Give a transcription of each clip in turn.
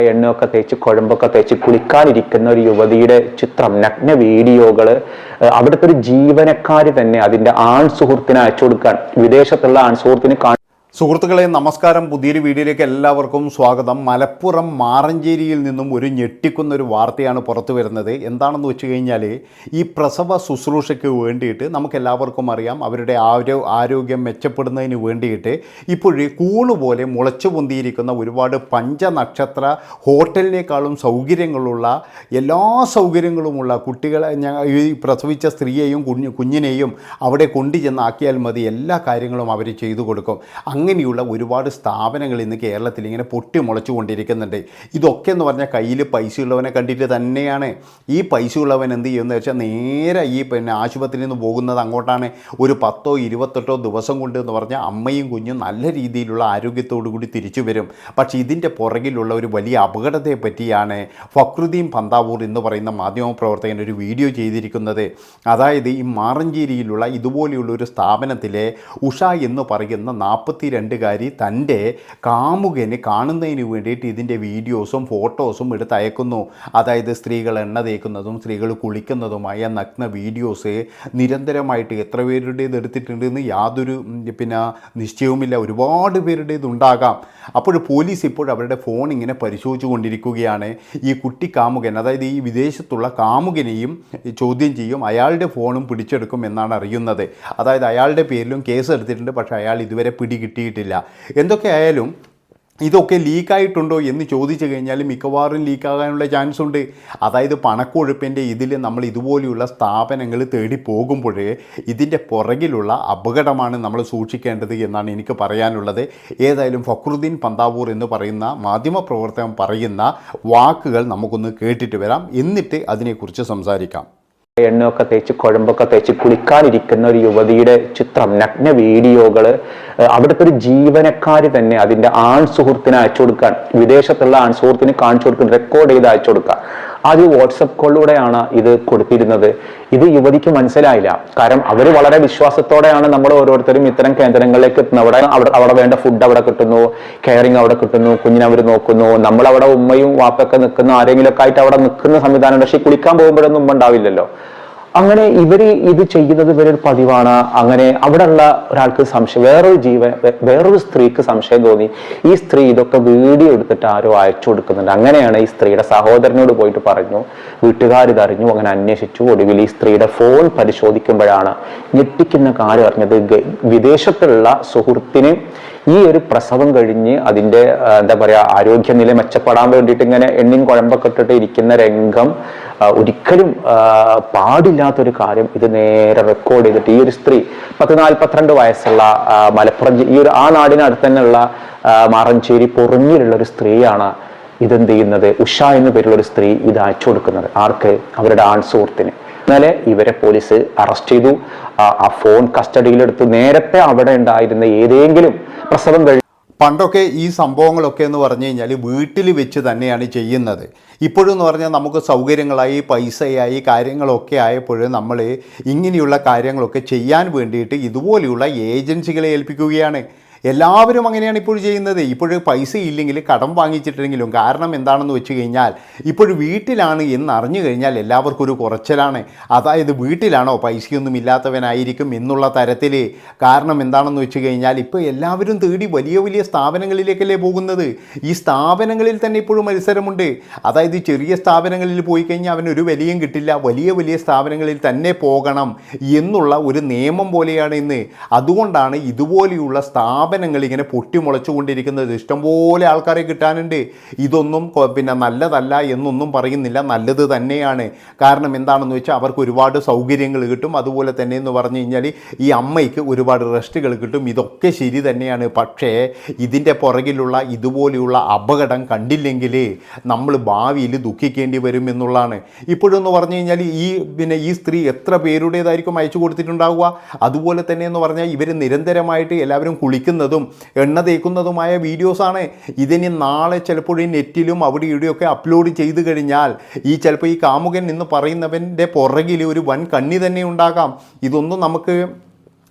എണ്ണയൊക്കെ തേച്ച് കുഴമ്പൊക്കെ തേച്ച് കുളിക്കാനിരിക്കുന്ന ഒരു യുവതിയുടെ ചിത്രം നഗ്ന വീഡിയോകൾ അവിടുത്തെ ഒരു ജീവനക്കാരി തന്നെ അതിന്റെ ആൺ സുഹൃത്തിനെ അയച്ചു കൊടുക്കാൻ വിദേശത്തുള്ള ആൺ സുഹൃത്തിന് സുഹൃത്തുക്കളെ നമസ്കാരം. പുതിയൊരു വീഡിയോയിലേക്ക് എല്ലാവർക്കും സ്വാഗതം. മലപ്പുറം മാറഞ്ചേരിയിൽ നിന്നും ഒരു ഞെട്ടിക്കുന്ന ഒരു വാർത്തയാണ് പുറത്തു വരുന്നത്. എന്താണെന്ന് വെച്ച് കഴിഞ്ഞാൽ ഈ പ്രസവ ശുശ്രൂഷയ്ക്ക് വേണ്ടിയിട്ട് നമുക്ക് എല്ലാവർക്കും അറിയാം. അവരുടെ ആരോ ആരോഗ്യം മെച്ചപ്പെടുന്നതിന് വേണ്ടിയിട്ട് ഇപ്പോഴേ കൂണ് പോലെ മുളച്ചു പൊന്തിയിരിക്കുന്ന ഒരുപാട് പഞ്ചനക്ഷത്ര ഹോട്ടലിനേക്കാളും സൗകര്യങ്ങളുള്ള എല്ലാ സൗകര്യങ്ങളുമുള്ള കുട്ടികളെ ഈ പ്രസവിച്ച സ്ത്രീയെയും കുഞ്ഞു കുഞ്ഞിനെയും അവിടെ കൊണ്ടുചെന്നാക്കിയാൽ മതി. എല്ലാ കാര്യങ്ങളും അവർ ചെയ്തു കൊടുക്കും. അങ്ങനെയുള്ള ഒരുപാട് സ്ഥാപനങ്ങൾ ഇന്ന് കേരളത്തിൽ ഇങ്ങനെ പൊട്ടി മുളച്ചു കൊണ്ടിരിക്കുന്നുണ്ട് ഇതൊക്കെ എന്ന് പറഞ്ഞാൽ കയ്യിൽ പൈസയുള്ളവനെ കണ്ടിട്ട് തന്നെയാണ്. ഈ പൈസ പൈസയുള്ളവൻ എന്ത് ചെയ്യുമെന്ന് വെച്ചാൽ നേരെ ഈ പിന്നെ ആശുപത്രിയിൽ നിന്ന് പോകുന്നത് അങ്ങോട്ടാണ്. ഒരു പത്തോ ഇരുപത്തെട്ടോ ദിവസം കൊണ്ട് എന്ന് പറഞ്ഞാൽ അമ്മയും കുഞ്ഞും നല്ല രീതിയിലുള്ള ആരോഗ്യത്തോടു കൂടി തിരിച്ചു വരും. പക്ഷേ ഇതിന്റെ പുറകിലുള്ള ഒരു വലിയ അപകടത്തെ പറ്റിയാണ് ഫക്രുദ്ദീൻ പന്താവൂർ എന്ന് പറയുന്ന മാധ്യമപ്രവർത്തകൻ ഒരു വീഡിയോ ചെയ്തിരിക്കുന്നത്. അതായത് ഈ മാറഞ്ചേരിയിലുള്ള ഇതുപോലെയുള്ള ഒരു സ്ഥാപനത്തിലെ ഉഷ എന്ന് പറയുന്ന നാൽപ്പത്തി രണ്ടുകാരി തന്റെ കാമുകന് കാണുന്നതിന് വേണ്ടിയിട്ട് ഇതിന്റെ വീഡിയോസും ഫോട്ടോസും എടുത്ത് അയക്കുന്നു. അതായത് സ്ത്രീകൾ എണ്ണ തേക്കുന്നതും സ്ത്രീകൾ കുളിക്കുന്നതുമായ നഗ്ന വീഡിയോസ് നിരന്തരമായിട്ട് എത്ര പേരുടേത് എടുത്തിട്ടുണ്ടെന്ന് യാതൊരു പിന്നെ നിശ്ചയവുമില്ല. ഒരുപാട് പേരുടേത് ഉണ്ടാകാം. അപ്പോൾ പോലീസ് ഇപ്പോൾ അവരുടെ ഫോൺ ഇങ്ങനെ പരിശോധിച്ചു കൊണ്ടിരിക്കുകയാണ്. ഈ കുട്ടി കാമുകൻ അതായത് ഈ വിദേശത്തുള്ള കാമുകനെയും ചോദ്യം ചെയ്യും അയാളുടെ ഫോണും പിടിച്ചെടുക്കും എന്നാണ് അറിയുന്നത്. അതായത് അയാളുടെ പേരിലും കേസ് എടുത്തിട്ടുണ്ട് പക്ഷേ അയാൾ ഇതുവരെ പിടികിട്ടിയിട്ടില്ല എന്തൊക്കെയായാലും ഇതൊക്കെ ലീക്കായിട്ടുണ്ടോ എന്ന് ചോദിച്ചു കഴിഞ്ഞാൽ മിക്കവാറും ലീക്കാകാനുള്ള ചാൻസ് ഉണ്ട്. അതായത് പണക്കൊഴുപ്പിന്റെ ഇതിൽ നമ്മൾ ഇതുപോലെയുള്ള സ്ഥാപനങ്ങൾ തേടി പോകുമ്പോഴേ ഇതിന്റെ പുറകിലുള്ള അപകടമാണ് നമ്മൾ സൂക്ഷിക്കേണ്ടത് എന്നാണ് എനിക്ക് പറയാനുള്ളത്. ഏതായാലും ഫക്രുദ്ദീൻ പന്താവൂർ എന്ന് പറയുന്ന മാധ്യമപ്രവർത്തകൻ പറയുന്ന വാക്കുകൾ നമുക്കൊന്ന് കേട്ടിട്ട് വരാം. എന്നിട്ട് അതിനെക്കുറിച്ച് സംസാരിക്കാം. എണ്ണയൊക്കെ തേച്ച് കുഴമ്പൊക്കെ തേച്ച് കുളിക്കാനിരിക്കുന്ന ഒരു യുവതിയുടെ ചിത്രം നഗ്ന വീഡിയോകൾ അവിടുത്തെ ഒരു ജീവനക്കാരി തന്നെ അതിന്റെ ആൺ സുഹൃത്തിന് അയച്ചു കൊടുക്കാൻ വിദേശത്തുള്ള ആൺ സുഹൃത്തിന് കാണിച്ചു കൊടുക്കാൻ റെക്കോർഡ് ചെയ്ത് അയച്ചു കൊടുക്കുക. അത് വാട്സപ്പ് കോളിലൂടെയാണ് ഇത് കൊടുത്തിരുന്നത്. ഇത് യുവതിക്ക് മനസ്സിലായില്ല. കാരണം അവർ വളരെ വിശ്വാസത്തോടെയാണ് നമ്മൾ ഓരോരുത്തരും ഇത്തരം കേന്ദ്രങ്ങളിലേക്ക് എത്തുന്നത്. അവിടെ അവിടെ വേണ്ട ഫുഡ് അവിടെ കിട്ടുന്നു കെയറിങ് അവിടെ കിട്ടുന്നു കുഞ്ഞിനെ അവർ നോക്കുന്നു. നമ്മൾ അവിടെ ഉമ്മയും വാപ്പൊക്കെ നിൽക്കുന്ന ആരെങ്കിലും ഒക്കെ ആയിട്ട് അവിടെ നിൽക്കുന്ന സംവിധാനം. പക്ഷേ കുളിക്കാൻ പോകുമ്പോഴൊന്നും ഉമ്മ ഉണ്ടാവില്ലല്ലോ. അങ്ങനെ ഇവർ ഇത് ചെയ്യുന്നത് ഇവരൊരു പതിവാണ്. അങ്ങനെ അവിടെയുള്ള ഒരാൾക്ക് സംശയം വേറൊരു ജീവൻ വേറൊരു സ്ത്രീക്ക് സംശയം തോന്നി. ഈ സ്ത്രീ ഇതൊക്കെ വീഡിയോ എടുത്തിട്ട് ആരോ അയച്ചു കൊടുക്കുന്നുണ്ട്. അങ്ങനെയാണ് ഈ സ്ത്രീയുടെ സഹോദരനോട് പോയിട്ട് പറഞ്ഞു. വീട്ടുകാർ ഇതറിഞ്ഞു അങ്ങനെ അന്വേഷിച്ചു. ഒടുവിൽ ഈ സ്ത്രീയുടെ ഫോൺ പരിശോധിക്കുമ്പോഴാണ് ഞെട്ടിക്കുന്ന കാര്യം അറിഞ്ഞത്. വിദേശത്തുള്ള സുഹൃത്തിന് ഈ ഒരു പ്രസവം കഴിഞ്ഞ് അതിന്റെ എന്താ പറയാ ആരോഗ്യനില മെച്ചപ്പെടാൻ വേണ്ടിയിട്ട് ഇങ്ങനെ എണ്ണിൻ കുഴമ്പൊക്കെ ഇട്ടിട്ട് ഇരിക്കുന്ന രംഗം ഒരിക്കലും പാടില്ലാത്തൊരു കാര്യം ഇത് നേരെ റെക്കോർഡ് ചെയ്തിട്ട് ഈ ഒരു സ്ത്രീ പത്ത് നാൽപ്പത്തിരണ്ട് വയസ്സുള്ള മലപ്പുറം ഈ ഒരു ആ നാടിനടുത്ത് തന്നെയുള്ള മാറഞ്ചേരി പൊറിഞ്ഞിലുള്ള ഒരു സ്ത്രീയാണ് ഇതെന്ത് ചെയ്യുന്നത്? ഉഷ എന്ന പേരുള്ള ഒരു സ്ത്രീ ഇത് അയച്ചു കൊടുക്കുന്നത്. ആർക്ക്? അവരുടെ ആൺ സുഹൃത്തിന്. ഇന്നലെ ഇവരെ പോലീസ് അറസ്റ്റ് ചെയ്തു. ആ, ഫോൺ കസ്റ്റഡിയിലെടുത്ത് നേരത്തെ അവിടെ ഉണ്ടായിരുന്ന ഏതെങ്കിലും പ്രസവം പണ്ടൊക്കെ ഈ സംഭവങ്ങളൊക്കെ എന്ന് പറഞ്ഞു കഴിഞ്ഞാൽ വീട്ടിൽ വെച്ച് തന്നെയാണ് ചെയ്യുന്നത്. ഇപ്പോഴെന്ന് പറഞ്ഞാൽ നമുക്ക് സൗകര്യങ്ങളായി പൈസയായി കാര്യങ്ങളൊക്കെ ആയപ്പോൾ നമ്മൾ ഇങ്ങനെയുള്ള കാര്യങ്ങളൊക്കെ ചെയ്യാൻ വേണ്ടിയിട്ട് ഇതുപോലെയുള്ള ഏജൻസികളെ ഏൽപ്പിക്കുകയാണ്. എല്ലാവരും അങ്ങനെയാണ് ഇപ്പോൾ ചെയ്യുന്നത്. ഇപ്പോൾ പൈസ ഇല്ലെങ്കിൽ കടം വാങ്ങിച്ചിട്ടെങ്കിലും കാരണം എന്താണെന്ന് വെച്ച് കഴിഞ്ഞാൽ ഇപ്പോൾ വീട്ടിലാണ് എന്ന് അറിഞ്ഞു കഴിഞ്ഞാൽ എല്ലാവർക്കും ഒരു കുറച്ചിലാണ്. അതായത് വീട്ടിലാണോ പൈസയൊന്നും ഇല്ലാത്തവനായിരിക്കും എന്നുള്ള തരത്തിൽ കാരണം എന്താണെന്ന് വെച്ച് കഴിഞ്ഞാൽ ഇപ്പോൾ എല്ലാവരും തേടി വലിയ വലിയ സ്ഥാപനങ്ങളിലേക്കല്ലേ പോകുന്നത്. ഈ സ്ഥാപനങ്ങളിൽ തന്നെ ഇപ്പോഴും മത്സരമുണ്ട്. അതായത് ചെറിയ സ്ഥാപനങ്ങളിൽ പോയി കഴിഞ്ഞാൽ അവൻ ഒരു വിലയും കിട്ടില്ല. വലിയ വലിയ സ്ഥാപനങ്ങളിൽ തന്നെ പോകണം എന്നുള്ള ഒരു നിയമം പോലെയാണ് ഇന്ന്. അതുകൊണ്ടാണ് ഇതുപോലെയുള്ള സ്ഥാപനങ്ങൾ ഇങ്ങനെ പൊട്ടിമുളച്ചുകൊണ്ടിരിക്കുന്നത് ഇഷ്ടംപോലെ ആൾക്കാരെ കിട്ടാനുണ്ട്. ഇതൊന്നും പിന്നെ നല്ലതല്ല എന്നൊന്നും പറയുന്നില്ല. നല്ലത് തന്നെയാണ്. കാരണം എന്താണെന്ന് വെച്ചാൽ അവർക്ക് ഒരുപാട് സൗകര്യങ്ങൾ കിട്ടും. അതുപോലെ തന്നെ എന്ന് പറഞ്ഞു കഴിഞ്ഞാൽ ഈ അമ്മയ്ക്ക് ഒരുപാട് റെസ്റ്റുകൾ കിട്ടും. ഇതൊക്കെ ശരി തന്നെയാണ്. പക്ഷേ ഇതിന്റെ പുറകിലുള്ള ഇതുപോലെയുള്ള അപകടം കണ്ടില്ലെങ്കിൽ നമ്മൾ ഭാവിയിൽ ദുഃഖിക്കേണ്ടി വരും എന്നുള്ളതാണ്. ഇപ്പോഴെന്ന് പറഞ്ഞു കഴിഞ്ഞാൽ ഈ പിന്നെ ഈ സ്ത്രീ എത്ര പേരുടേതായിരിക്കും അയച്ചു കൊടുത്തിട്ടുണ്ടാവുക? അതുപോലെ തന്നെ എന്ന് പറഞ്ഞാൽ ഇവർ നിരന്തരമായിട്ട് എല്ലാവരും കുളിക്കുന്നതും എണ്ണ തേക്കുന്നതുമായ വീഡിയോസാണ് ഇതിനി നാളെ ചിലപ്പോൾ ഈ നെറ്റിലും അവിടെ ഇവിടെയൊക്കെ അപ്ലോഡ് ചെയ്ത് കഴിഞ്ഞാൽ ഈ ചിലപ്പോൾ ഈ കാമുകൻ എന്ന് പറയുന്നവന്റെ പുറകിൽ ഒരു വൻ കണ്ണി തന്നെ ഉണ്ടാകാം. ഇതൊന്നും നമുക്ക്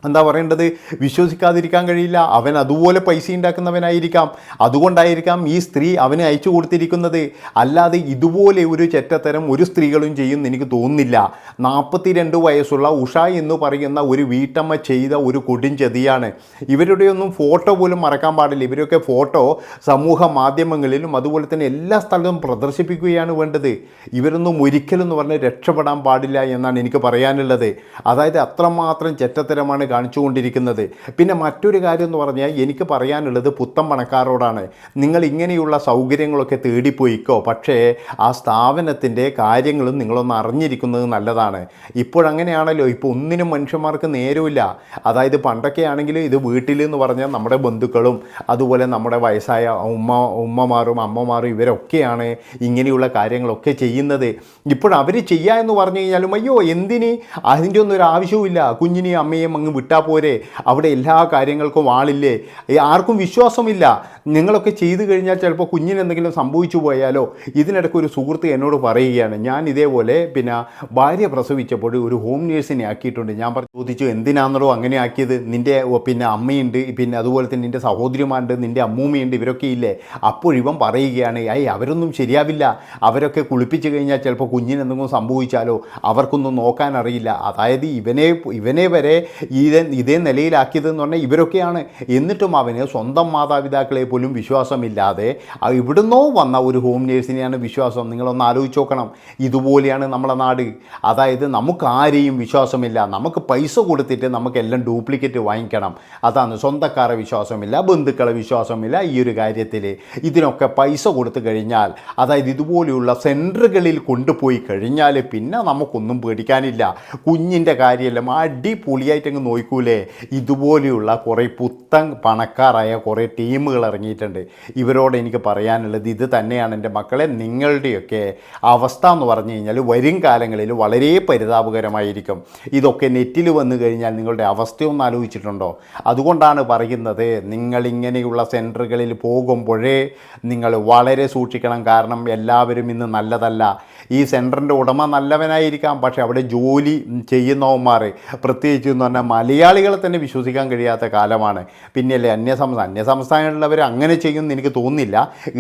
എന്താ പറയേണ്ടത്? വിശ്വസിക്കാതിരിക്കാൻ കഴിയില്ല. അവൻ അതുപോലെ പൈസ ഉണ്ടാക്കുന്നവനായിരിക്കാം. അതുകൊണ്ടായിരിക്കാം ഈ സ്ത്രീ അവന് അയച്ചു കൊടുത്തിരിക്കുന്നത്. അല്ലാതെ ഇതുപോലെ ഒരു ചെറ്റത്തരം ഒരു സ്ത്രീകളും ചെയ്യുമെന്ന് എനിക്ക് തോന്നുന്നില്ല. നാൽപ്പത്തിരണ്ട് വയസ്സുള്ള ഉഷ എന്ന് പറയുന്ന ഒരു വീട്ടമ്മ ചെയ്ത ഒരു കൊടുംചതിയാണ് ഇവരുടെയൊന്നും ഫോട്ടോ പോലും മറക്കാൻ പാടില്ല. ഇവരൊക്കെ ഫോട്ടോ സമൂഹ മാധ്യമങ്ങളിലും അതുപോലെ തന്നെ എല്ലാ സ്ഥലത്തും പ്രദർശിപ്പിക്കുകയാണ് വേണ്ടത്. ഇവരൊന്നും ഒരിക്കലും എന്ന് പറഞ്ഞ് രക്ഷപ്പെടാൻ പാടില്ല എന്നാണ് എനിക്ക് പറയാനുള്ളത്. അതായത് അത്രമാത്രം ചെറ്റത്തരമാണ് കാണിച്ചുകൊണ്ടിരിക്കുന്നത്. പിന്നെ മറ്റൊരു കാര്യം എന്ന് പറഞ്ഞാൽ എനിക്ക് പറയാനുള്ളത് പുത്തൻ പണക്കാരോടാണ്. നിങ്ങൾ ഇങ്ങനെയുള്ള സൗകര്യങ്ങളൊക്കെ തേടിപ്പോയിക്കോ. പക്ഷേ ആ സ്ഥാപനത്തിന്റെ കാര്യങ്ങളും നിങ്ങളൊന്ന് അറിഞ്ഞിരിക്കുന്നത് നല്ലതാണ്. ഇപ്പോഴങ്ങനെയാണല്ലോ. ഇപ്പോൾ ഒന്നിനും മനുഷ്യന്മാർക്ക് നേരമില്ല. അതായത് പണ്ടൊക്കെ ആണെങ്കിൽ ഇത് വീട്ടിൽ എന്ന് പറഞ്ഞാൽ നമ്മുടെ ബന്ധുക്കളും അതുപോലെ നമ്മുടെ വയസ്സായ ഉമ്മ ഉമ്മമാരും അമ്മമാരും ഇവരൊക്കെയാണ് ഇങ്ങനെയുള്ള കാര്യങ്ങളൊക്കെ ചെയ്യുന്നത്. ഇപ്പോഴവർ ചെയ്യുക എന്ന് പറഞ്ഞു കഴിഞ്ഞാലും അയ്യോ എന്തിന്? അതിന്റെ ഒന്നും ഒരു ആവശ്യവുമില്ല. കുഞ്ഞിനെയും അമ്മയും അങ്ങ് വിട്ടാൽ പോരെ? അവിടെ എല്ലാ കാര്യങ്ങൾക്കും ആളില്ലേ? ആർക്കും വിശ്വാസമില്ല. നിങ്ങളൊക്കെ ചെയ്തു കഴിഞ്ഞാൽ ചിലപ്പോൾ കുഞ്ഞിന് എന്തെങ്കിലും സംഭവിച്ചു പോയാലോ? ഇതിനിടയ്ക്ക് ഒരു സുഹൃത്ത് എന്നോട് പറയുകയാണ്. ഞാൻ ഇതേപോലെ പിന്നെ ഭാര്യ പ്രസവിച്ചപ്പോൾ ഒരു ഹോം നേഴ്സിനെ ആക്കിയിട്ടുണ്ട്. ഞാൻ പറഞ്ഞു ചോദിച്ചു എന്തിനാണെന്നോ അങ്ങനെ ആക്കിയത്? നിന്റെ പിന്നെ അമ്മയുണ്ട് പിന്നെ അതുപോലെ തന്നെ നിന്റെ സഹോദരിമാരുണ്ട് നിന്റെ അമ്മൂമ്മയുണ്ട് ഇവരൊക്കെ ഇല്ലേ? അപ്പോഴിവൻ പറയുകയാണ് ഐ അവരൊന്നും ശരിയാവില്ല. അവരൊക്കെ കുളിപ്പിച്ച് കഴിഞ്ഞാൽ ചിലപ്പോൾ കുഞ്ഞിന് എന്തെങ്കിലും സംഭവിച്ചാലോ? അവർക്കൊന്നും നോക്കാൻ അറിയില്ല. അതായത് ഇവനെ ഇവനെ വരെ ഇതേ ഇതേ നിലയിലാക്കിയതെന്ന് പറഞ്ഞാൽ ഇവരൊക്കെയാണ്. എന്നിട്ടും അവന് സ്വന്തം മാതാപിതാക്കളെ പോലും വിശ്വാസമില്ലാതെ ഇവിടുന്നോ വന്ന ഒരു ഹോം നേഴ്സിനെയാണ് വിശ്വാസം. നിങ്ങളൊന്ന് ആലോചിച്ച് നോക്കണം. ഇതുപോലെയാണ് നമ്മളെ നാട്. അതായത് നമുക്ക് ആരെയും വിശ്വാസമില്ല. നമുക്ക് പൈസ കൊടുത്തിട്ട് നമുക്കെല്ലാം ഡ്യൂപ്ലിക്കേറ്റ് വാങ്ങിക്കണം. അതാണ് സ്വന്തക്കാരെ വിശ്വാസമില്ല ബന്ധുക്കളെ വിശ്വാസമില്ല ഈ ഒരു കാര്യത്തിൽ ഇതിനൊക്കെ പൈസ കൊടുത്തു കഴിഞ്ഞാൽ അതായത് ഇതുപോലെയുള്ള സെന്ററുകളിൽ കൊണ്ടുപോയി കഴിഞ്ഞാൽ പിന്നെ നമുക്കൊന്നും പേടിക്കാനില്ല. കുഞ്ഞിന്റെ കാര്യമെല്ലാം അടിപൊളിയായിട്ട് അങ്ങ് നോക്കൂലേ ഇതുപോലെയുള്ള കുറേ പുത്തൻ പണക്കാരായ കുറേ ടീമുകൾ ഇറങ്ങിയിട്ടുണ്ട്. ഇവരോട് എനിക്ക് പറയാനുള്ളത് ഇത് തന്നെയാണ് എന്റെ മക്കളെ നിങ്ങളുടെയൊക്കെ അവസ്ഥ എന്ന് പറഞ്ഞു കഴിഞ്ഞാൽ വരും കാലങ്ങളിൽ വളരെ പരിതാപകരമായിരിക്കും. ഇതൊക്കെ നെറ്റിൽ വന്നു കഴിഞ്ഞാൽ നിങ്ങളുടെ അവസ്ഥയൊന്നും ആലോചിച്ചിട്ടുണ്ടോ? അതുകൊണ്ടാണ് പറയുന്നത് നിങ്ങളിങ്ങനെയുള്ള സെന്ററുകളിൽ പോകുമ്പോഴേ നിങ്ങൾ വളരെ സൂക്ഷിക്കണം. കാരണം എല്ലാവരും ഇന്ന് നല്ലതല്ല. ഈ സെന്ററിന്റെ ഉടമ നല്ലവനായിരിക്കാം. പക്ഷേ അവിടെ ജോലി ചെയ്യുന്നവന്മാർ പ്രത്യേകിച്ച് എന്ന് പറഞ്ഞാൽ മലയാളികളെ തന്നെ വിശ്വസിക്കാൻ കഴിയാത്ത കാലമാണ്. പിന്നെയല്ലേ അന്യസംസ്ഥാന അന്യസംസ്ഥാനങ്ങളിലുള്ളവർ അങ്ങനെ ചെയ്യുമെന്ന് എനിക്ക് തോന്നുന്നില്ല.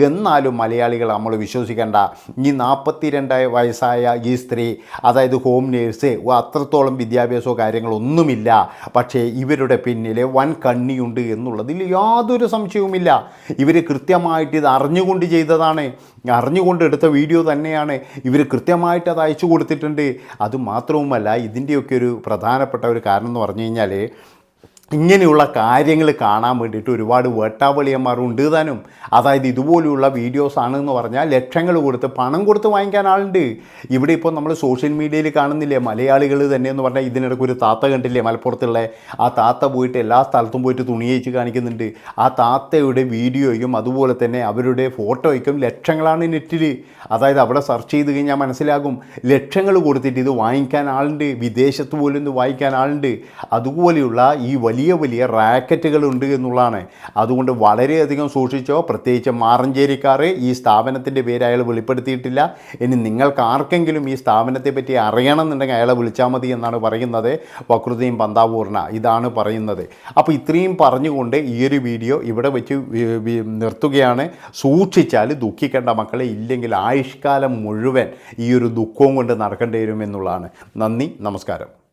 എന്നാലും മലയാളികൾ നമ്മൾ വിശ്വസിക്കേണ്ട. ഈ നാൽപ്പത്തിരണ്ട് വയസ്സായ ഈ സ്ത്രീ അതായത് ഹോം നേഴ്സ് അത്രത്തോളം വിദ്യാഭ്യാസമോ കാര്യങ്ങളൊന്നുമില്ല പക്ഷേ ഇവരുടെ പിന്നിൽ വൻ കണ്ണിയുണ്ട് എന്നുള്ളതിൽ യാതൊരു സംശയവുമില്ല. ഇവർ കൃത്യമായിട്ട് ഇത് അറിഞ്ഞുകൊണ്ട് ചെയ്തതാണ്. അറിഞ്ഞുകൊണ്ട് എടുത്ത വീഡിയോ തന്നെയാണ്. ഇവർ കൃത്യമായിട്ട് അത് അയച്ചു കൊടുത്തിട്ടുണ്ട്. അതുമാത്രവുമല്ല ഇതിന്റെയൊക്കെ ഒരു പ്രധാനപ്പെട്ട ഒരു കാരണം എന്ന് പറഞ്ഞു കഴിഞ്ഞാൽ signalé. ഇങ്ങനെയുള്ള കാര്യങ്ങൾ കാണാൻ വേണ്ടിയിട്ട് ഒരുപാട് വേട്ടാവളിയന്മാർ ഉണ്ട് താനും. അതായത് ഇതുപോലെയുള്ള വീഡിയോസ് ആണെന്ന് പറഞ്ഞാൽ ലക്ഷങ്ങൾ കൊടുത്ത് പണം കൊടുത്ത് വാങ്ങിക്കാൻ ആളുണ്ട്. ഇവിടെ ഇപ്പോൾ നമ്മൾ സോഷ്യൽ മീഡിയയിൽ കാണുന്നില്ലേ മലയാളികൾ തന്നെ എന്ന് പറഞ്ഞാൽ ഇതിനിടയ്ക്ക് ഒരു താത്ത കണ്ടില്ലേ മലപ്പുറത്തുള്ള ആ താത്ത പോയിട്ട് എല്ലാ സ്ഥലത്തും പോയിട്ട് തുണി അയച്ച് കാണിക്കുന്നുണ്ട്. ആ താത്തയുടെ വീഡിയോയും അതുപോലെ തന്നെ അവരുടെ ഫോട്ടോയ്ക്കും ലക്ഷങ്ങളാണ് നെറ്റിൽ. അതായത് അവിടെ സെർച്ച് ചെയ്ത് കഴിഞ്ഞാൽ മനസ്സിലാകും ലക്ഷങ്ങൾ കൊടുത്തിട്ട് ഇത് വാങ്ങിക്കാൻ ആളുണ്ട് വിദേശത്ത് പോലും ഇത് വാങ്ങിക്കാൻ ആളുണ്ട്. അതുപോലെയുള്ള ഈ വലിയ വലിയ വലിയ റാക്കറ്റുകളുണ്ട് എന്നുള്ളതാണ്. അതുകൊണ്ട് വളരെയധികം സൂക്ഷിച്ചോ പ്രത്യേകിച്ച് മാറഞ്ചേരിക്കാർ ഈ സ്ഥാപനത്തിന്റെ പേര് അയാൾ വെളിപ്പെടുത്തിയിട്ടില്ല. ഇനി നിങ്ങൾക്ക് ആർക്കെങ്കിലും ഈ സ്ഥാപനത്തെ പറ്റി അറിയണമെന്നുണ്ടെങ്കിൽ അയാളെ വിളിച്ചാൽ മതി എന്നാണ് പറയുന്നത് വക്രുതയും പന്താപൂർണ ഇതാണ് പറയുന്നത്. അപ്പോൾ ഇത്രയും പറഞ്ഞുകൊണ്ട് ഈ ഒരു വീഡിയോ ഇവിടെ വെച്ച് നിർത്തുകയാണ്. സൂക്ഷിച്ചാൽ ദുഃഖിക്കേണ്ട മക്കളെ ഇല്ലെങ്കിൽ ആയുഷ്കാലം മുഴുവൻ ഈ ഒരു ദുഃഖവും കൊണ്ട് നടക്കേണ്ടി വരും എന്നുള്ളതാണ്. നന്ദി നമസ്കാരം.